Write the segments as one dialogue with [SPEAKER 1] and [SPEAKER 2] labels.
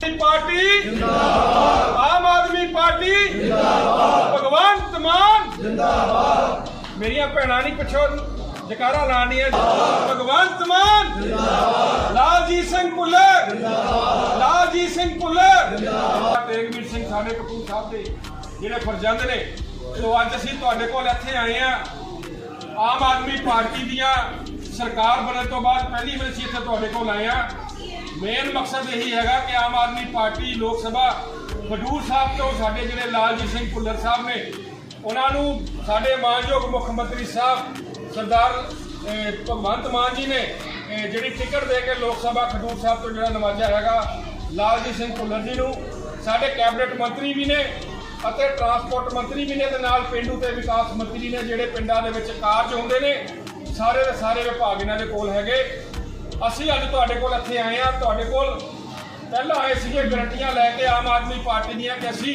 [SPEAKER 1] Party ਜਿੰਦਾਬਾਦ। Aam Aadmi party ਜਿੰਦਾਬਾਦ। ਭਗਵੰਤ ਮਾਨ ਜਿੰਦਾਬਾਦ। ਮੇਰੀਆਂ ਭੈਣਾਂ ਨਹੀਂ ਪਿੱਛੋਂ ਜਕਾਰਾ ਲਾਣੀਆਂ। ਭਗਵੰਤ ਮਾਨ ਜਿੰਦਾਬਾਦ। ਲਾਲਜੀਤ ਸਿੰਘ ਭੁੱਲਰ। ਜਿੰਦਾਬਾਦ। ਲਾਲਜੀਤ ਸਿੰਘ ਭੁੱਲਰ। ਜਿੰਦਾਬਾਦ। ਤੇਗਵੀਰ ਸਿੰਘ ਸਾਡੇ ਕਪੂਰ ਸਾਹਿਬ ਦੇ ਜਿਹੜੇ ਫਰਜ਼ੰਦ ਨੇ। ਸੋ ਅੱਜ ਅਸੀਂ ਤੁਹਾਡੇ ਕੋਲ ਇੱਥੇ ਆਏ ਆ ਆਮ ਆਦਮੀ ਪਾਰਟੀ ਦੀਆਂ ਸਰਕਾਰ ਬਣਨ ਤੋਂ ਬਾਅਦ ਪਹਿਲੀ ਵਾਰ ਅਸੀਂ ਇੱਥੇ ਤੁਹਾਡੇ ਕੋਲ ਆਏ ਆ ਮੇਨ ਮਕਸਦ ਇਹੀ ਹੈਗਾ ਕਿ ਆਮ ਆਦਮੀ ਪਾਰਟੀ, ਲੋਕ ਸਭਾ, ਖਡੂਰ ਸਾਹਿਬ ਤੋਂ ਸਾਡੇ ਜਿਹੜੇ ਲਾਲਜੀਤ ਸਿੰਘ ਭੁੱਲਰ ਸਾਹਿਬ ਨੇ, ਉਹਨਾਂ ਨੂੰ ਸਾਡੇ ਮਾਨਯੋਗ ਮੁੱਖ ਮੰਤਰੀ ਸਾਹਿਬ ਸਰਦਾਰ ਭਗਵੰਤ ਮਾਨ ਜੀ ਨੇ ਜਿਹੜੀ ਟਿਕਟ ਦੇ ਕੇ ਲੋਕ ਸਭਾ ਖਡੂਰ ਸਾਹਿਬ ਤੋਂ ਜਿਹੜਾ ਨਵਾਜਿਆ ਹੈਗਾ, ਲਾਲਜੀਤ ਸਿੰਘ ਭੁੱਲਰ ਜੀ ਨੂੰ, ਸਾਡੇ ਕੈਬਨਿਟ ਮੰਤਰੀ ਵੀ ਨੇ ਅਤੇ ਟਰਾਂਸਪੋਰਟ ਮੰਤਰੀ ਵੀ ਨੇ, ਤੇ ਨਾਲ ਪਿੰਡੂ ਤੇ ਵਿਕਾਸ ਮੰਤਰੀ ਨੇ, ਜਿਹੜੇ ਪਿੰਡਾਂ ਦੇ ਵਿੱਚ ਕਾਰਜ ਹੁੰਦੇ ਨੇ ਸਾਰੇ ਦੇ ਸਾਰੇ ਵਿਭਾਗ ਇਹਨਾਂ ਦੇ ਕੋਲ ਹੈਗੇ। ਅਸੀਂ ਅੱਜ ਤੁਹਾਡੇ ਕੋਲ ਇੱਥੇ ਆਏ ਆ ਤੁਹਾਡੇ ਕੋਲ ਪਹਿਲਾਂ ਆਏ ਸੀਗੇ ਗਰੰਟੀਆਂ ਲੈ ਕੇ ਆਮ ਆਦਮੀ ਪਾਰਟੀ ਦੀਆਂ ਕਿ ਅਸੀਂ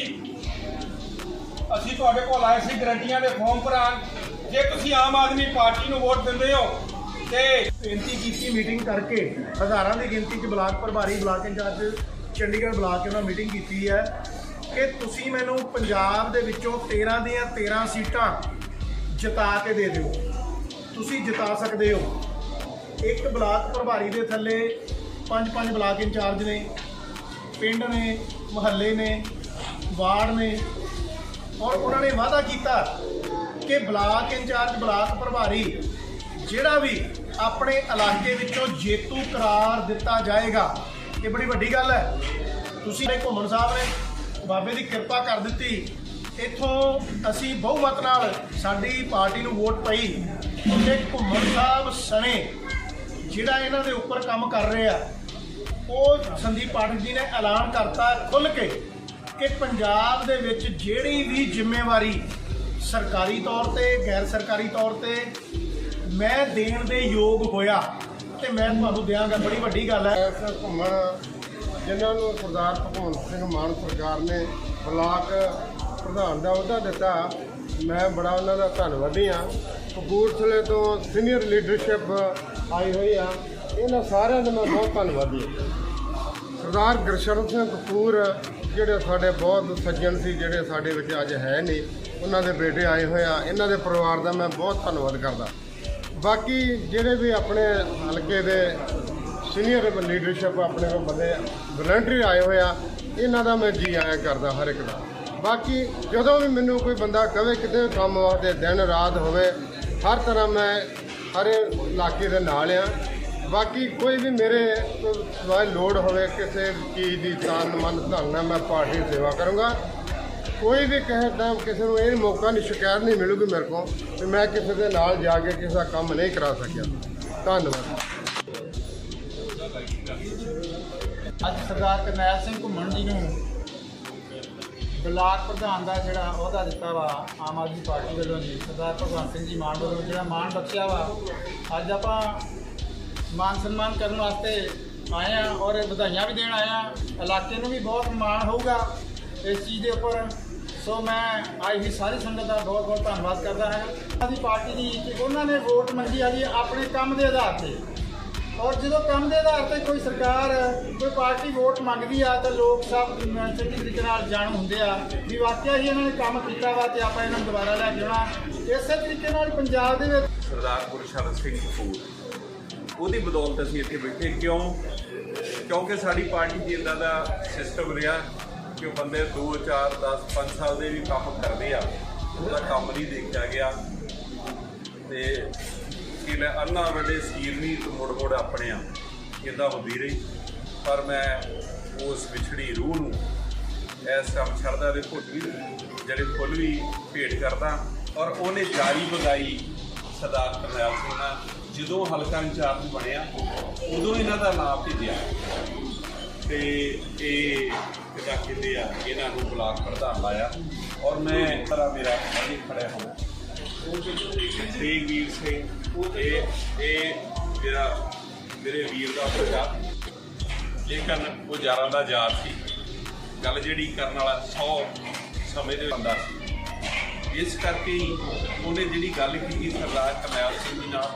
[SPEAKER 1] ਅਸੀਂ ਤੁਹਾਡੇ ਕੋਲ ਆਏ ਸੀ ਗਰੰਟੀਆਂ ਦੇ ਫਾਰਮ ਭਰਾਉਣ ਜੇ ਤੁਸੀਂ ਆਮ ਆਦਮੀ ਪਾਰਟੀ ਨੂੰ ਵੋਟ ਦਿੰਦੇ ਹੋ ਤੇ
[SPEAKER 2] ਬੇਨਤੀ ਕੀਤੀ ਮੀਟਿੰਗ ਕਰਕੇ ਹਜ਼ਾਰਾਂ ਦੀ ਗਿਣਤੀ 'ਚ ਬਲਾਕ ਪ੍ਰਭਾਰੀ, ਬਲਾਕ ਇੰਚਾਰਜ, ਚੰਡੀਗੜ੍ਹ ਬਲਾਕ ਕੇ ਉਹਨਾਂ ਮੀਟਿੰਗ ਕੀਤੀ ਹੈ ਕਿ ਤੁਸੀਂ ਮੈਨੂੰ ਪੰਜਾਬ ਦੇ ਵਿੱਚੋਂ 13 ਦੀਆਂ 13 ਸੀਟਾਂ ਜਿਤਾ ਕੇ ਦੇ ਦਿਓ। ਤੁਸੀਂ ਜਿਤਾ ਸਕਦੇ ਹੋ। ਇੱਕ ਬਲਾਕ ਪ੍ਰਭਾਰੀ ਦੇ ਥੱਲੇ ਪੰਜ ਪੰਜ ਬਲਾਕ ਇੰਚਾਰਜ ਨੇ, ਪਿੰਡ ਨੇ, ਮੁਹੱਲੇ ਨੇ, ਵਾਰਡ ਨੇ, ਔਰ ਉਹਨਾਂ ਨੇ ਵਾਅਦਾ ਕੀਤਾ ਕਿ ਬਲਾਕ ਇੰਚਾਰਜ, ਬਲਾਕ ਪ੍ਰਭਾਰੀ ਜਿਹੜਾ ਵੀ ਆਪਣੇ ਇਲਾਕੇ ਵਿੱਚੋਂ ਜੇਤੂ ਕਰਾਰ ਦਿੱਤਾ ਜਾਏਗਾ, ਇਹ ਬੜੀ ਵੱਡੀ ਗੱਲ ਹੈ। ਤੁਸੀਂ ਨੇ ਘੁੰਮਣ ਸਾਹਿਬ ਨੇ ਬਾਬੇ ਦੀ ਕਿਰਪਾ ਕਰ ਦਿੱਤੀ। ਇੱਥੋਂ ਅਸੀਂ ਬਹੁਮਤ ਨਾਲ ਸਾਡੀ ਪਾਰਟੀ ਨੂੰ ਵੋਟ ਪਈ। ਕਿ ਘੁੰਮਣ ਸਾਹਿਬ ਸਣੇ, ਜਿਹੜਾ ਇਹਨਾਂ ਦੇ ਉੱਪਰ ਕੰਮ ਕਰ ਰਹੇ ਆ ਉਹ ਸੰਦੀਪ ਪਾਠਕ ਜੀ ਨੇ ਐਲਾਨ ਕਰਤਾ ਖੁੱਲ ਕੇ ਕਿ ਪੰਜਾਬ ਦੇ ਵਿੱਚ ਜਿਹੜੀ ਵੀ ਜ਼ਿੰਮੇਵਾਰੀ ਸਰਕਾਰੀ ਤੌਰ ਤੇ, ਗੈਰ ਸਰਕਾਰੀ ਤੌਰ ਤੇ ਮੈਂ ਦੇਣ ਦੇ ਯੋਗ ਹੋਇਆ, ਤੇ ਮੈਂ ਤੁਹਾਨੂੰ ਦਿਆਂਗਾ, ਬੜੀ ਵੱਡੀ ਗੱਲ ਹੈ।
[SPEAKER 3] ਐਸ ਘੁੰਮਣ, ਜਿਨ੍ਹਾਂ ਨੂੰ ਸਰਦਾਰ ਭਗਵੰਤ ਸਿੰਘ ਮਾਨ ਸਰਕਾਰ ਨੇ ਬਲਾਕ ਪ੍ਰਧਾਨ ਦਾ ਅਹੁਦਾ ਦਿੱਤਾ। ਮੈਂ ਬੜਾ ਉਹਨਾਂ ਦਾ ਧੰਨਵਾਦੀ ਹਾਂ। ਕਪੂਰਥਲੇ ਤੋਂ ਸੀਨੀਅਰ ਲੀਡਰਸ਼ਿਪ ਆਈ ਹੋਈ ਆ। ਇਹਨਾਂ ਸਾਰਿਆਂ ਦਾ ਮੈਂ ਬਹੁਤ ਧੰਨਵਾਦੀ ਹਾਂ। ਸਰਦਾਰ ਗੁਰਸ਼ਰਨ ਸਿੰਘ ਕਪੂਰ, ਜਿਹੜੇ ਸਾਡੇ ਬਹੁਤ ਸੱਜਣ ਸੀ, ਜਿਹੜੇ ਸਾਡੇ ਵਿੱਚ ਅੱਜ ਹੈ ਨਹੀਂ, ਉਹਨਾਂ ਦੇ ਬੇਟੇ ਆਏ ਹੋਏ ਆ। ਇਹਨਾਂ ਦੇ ਪਰਿਵਾਰ ਦਾ ਮੈਂ ਬਹੁਤ ਧੰਨਵਾਦ ਕਰਦਾ। ਬਾਕੀ ਜਿਹੜੇ ਵੀ ਆਪਣੇ ਹਲਕੇ ਦੇ ਸੀਨੀਅਰ ਲੀਡਰਸ਼ਿਪ ਆਪਣੇ ਕੋਲ ਬੰਦੇ ਵਲੰਟਰੀ ਆਏ ਹੋਏ ਆ, ਇਹਨਾਂ ਦਾ ਮੈਂ ਜੀ ਆਇਆ ਕਰਦਾ ਹਰ ਇੱਕ ਦਾ। ਬਾਕੀ ਜਦੋਂ ਵੀ ਮੈਨੂੰ ਕੋਈ ਬੰਦਾ ਕਵੇ ਕਿਤੇ ਕੰਮ ਵਾਸਤੇ ਦਿਨ ਰਾਤ ਹੋਵੇ, ਹਰ ਤਰ੍ਹਾਂ ਮੈਂ ਹਰ ਇਲਾਕੇ ਦੇ ਨਾਲ ਆ। ਬਾਕੀ ਕੋਈ ਵੀ ਮੇਰੇ ਤੋਂ ਸਵਾਏ ਲੋੜ ਹੋਵੇ, ਕਿਸੇ ਚੀਜ਼ ਦੀ ਤਨ ਮਨ ਧਨ ਮੈਂ ਪਾਰਟੀ ਦੀ ਸੇਵਾ ਕਰੂੰਗਾ। ਕੋਈ ਵੀ ਕਹੇ ਟਾਈਮ ਕਿਸੇ ਨੂੰ ਇਹ ਮੌਕਾ ਨਹੀਂ, ਸ਼ਿਕਾਇਤ ਨਹੀਂ ਮਿਲੂਗੀ ਮੇਰੇ ਕੋਲ ਕਿ ਮੈਂ ਕਿਸੇ ਦੇ ਨਾਲ ਜਾ ਕੇ ਕਿਸੇ ਦਾ ਕੰਮ ਨਹੀਂ ਕਰਾ ਸਕਿਆ। ਧੰਨਵਾਦ।
[SPEAKER 4] ਅੱਜ ਸਰਦਾਰ ਕਰਨੈਲ ਸਿੰਘ ਘੁੰਮਣ ਜੀ ਨੂੰ ਬਲਾਕ ਪ੍ਰਧਾਨ ਦਾ ਜਿਹੜਾ ਅਹੁਦਾ ਦਿੱਤਾ ਵਾ, ਆਮ ਆਦਮੀ ਪਾਰਟੀ ਵੱਲੋਂ ਜੀ, ਸਰਦਾਰ ਭਗਵੰਤ ਸਿੰਘ ਜੀ ਮਾਨ ਵੱਲੋਂ ਜਿਹੜਾ ਮਾਣ ਬਖਸ਼ਿਆ ਵਾ, ਅੱਜ ਆਪਾਂ ਮਾਨ ਸਨਮਾਨ ਕਰਨ ਵਾਸਤੇ ਆਏ ਆ ਔਰ ਵਧਾਈਆਂ ਵੀ ਦੇਣ ਆਏ ਆ। ਇਲਾਕੇ ਨੂੰ ਵੀ ਬਹੁਤ ਮਾਣ ਹੋਊਗਾ। ਇਸ ਚੀਜ਼ ਦੇ ਉੱਪਰ, ਸੋ ਮੈਂ ਆਈ ਹੀ ਸਾਰੀ ਸੰਗਤ ਦਾ ਬਹੁਤ ਬਹੁਤ ਧੰਨਵਾਦ ਕਰਦਾ ਹਾਂ। ਆਦੀ ਪਾਰਟੀ ਦੀ ਕਿ ਉਹਨਾਂ ਨੇ ਵੋਟ ਮੰਗੀ ਆ ਜੀ ਆਪਣੇ ਕੰਮ ਦੇ ਆਧਾਰ ਤੇ। ਔਰ ਜਦੋਂ ਕੰਮ ਦੇ ਆਧਾਰ ਤੇ ਕੋਈ ਸਰਕਾਰ, ਕੋਈ ਪਾਰਟੀ ਵੋਟ ਮੰਗਦੀ ਆ, ਤਾਂ ਲੋਕ ਸਭ ਚੰਗੀ ਤਰੀਕੇ ਨਾਲ ਜਾਣੂ ਹੁੰਦੇ ਆ ਵੀ ਵਾਕਿਆ ਹੀ ਇਹਨਾਂ ਨੇ ਕੰਮ ਕੀਤਾ ਵਾ ਤੇ ਆਪਾਂ ਇਹਨਾਂ ਨੂੰ ਦੁਬਾਰਾ ਲੈ ਕੇ ਆਉਣਾ। ਇਸੇ ਤਰੀਕੇ ਨਾਲ ਪੰਜਾਬ ਦੇ ਵਿੱਚ
[SPEAKER 5] ਸਰਦਾਰ ਗੁਰਸ਼ਰਨ ਸਿੰਘ ਕਪੂਰ, ਉਹਦੀ ਬਦੌਲਤ ਅਸੀਂ ਇੱਥੇ ਬੈਠੇ। ਕਿਉਂ? ਕਿਉਂਕਿ ਸਾਡੀ ਪਾਰਟੀ ਦੀ ਇਦਾਂ ਦਾ ਸਿਸਟਮ ਰਿਹਾ ਕਿ ਬੰਦੇ 2 4 10 5 ਸਾਲ ਦੇ ਵੀ ਕੰਮ ਕਰਦੇ ਆ। ਉਹਦਾ ਕੰਮ ਨਹੀਂ ਦੇਖਿਆ ਗਿਆ। ਤੇ ਕਿ ਲੈ ਅੰਨਾ ਵੱਡੇ ਸਕੀਰ ਨਹੀਂ ਤੇ ਮੁੜ ਮੁੜ ਆਪਣੇ ਆ ਇਦਾਂ ਹੁੰਦੀ ਰਹੀ। ਪਰ ਮੈਂ ਉਸ ਵਿਛੜੀ ਰੂਹ ਨੂੰ ਇਸ ਕੰਮ ਛੱਡਦਾ ਦੇ ਘੁੱਟ ਵੀ, ਜਿਹੜੇ ਫੁੱਲ ਵੀ ਭੇਟ ਕਰਦਾ ਔਰ ਉਹਨੇ ਜਾਰੀ ਵਧਾਈ ਸਰਦਾਰ ਕਰਨੈਲ ਸਿੰਘ ਨਾਲ ਜਦੋਂ ਹਲਕਾ ਇੰਚਾਰਜ ਬਣਿਆ, ਉਦੋਂ ਇਹਨਾਂ ਦਾ ਨਾਮ ਭੇਜਿਆ। ਤੇ ਇਹ ਕਿਹਦਾ ਕਹਿੰਦੇ ਆ, ਇਹਨਾਂ ਨੂੰ ਬਲਾਕ ਪ੍ਰਧਾਨ ਲਾਇਆ ਔਰ ਮੈਂ ਤਰਾ ਮੇਰਾ ਅਜੇ ਖੜਿਆ ਹਾਂ ਤੇਗਵੀਰ ਸਿੰਘ ਇਹ ਇਹ ਮੇਰਾ ਮੇਰੇ ਵੀਰ ਦਾ ਬੱਚਾ ਲੇਕਿਨ ਉਹ ਯਾਰਾਂ ਦਾ ਯਾਰ ਸੀ। ਗੱਲ ਜਿਹੜੀ ਕਰਨ ਵਾਲਾ 100 ਸਮੇਂ ਦੇ ਬੰਦਾ ਸੀ। ਇਸ ਕਰਕੇ ਹੀ ਉਹਨੇ ਜਿਹੜੀ ਗੱਲ ਕੀਤੀ ਸਰਦਾਰ ਕਰਨੈਲ ਸਿੰਘ ਜੀ ਨਾਲ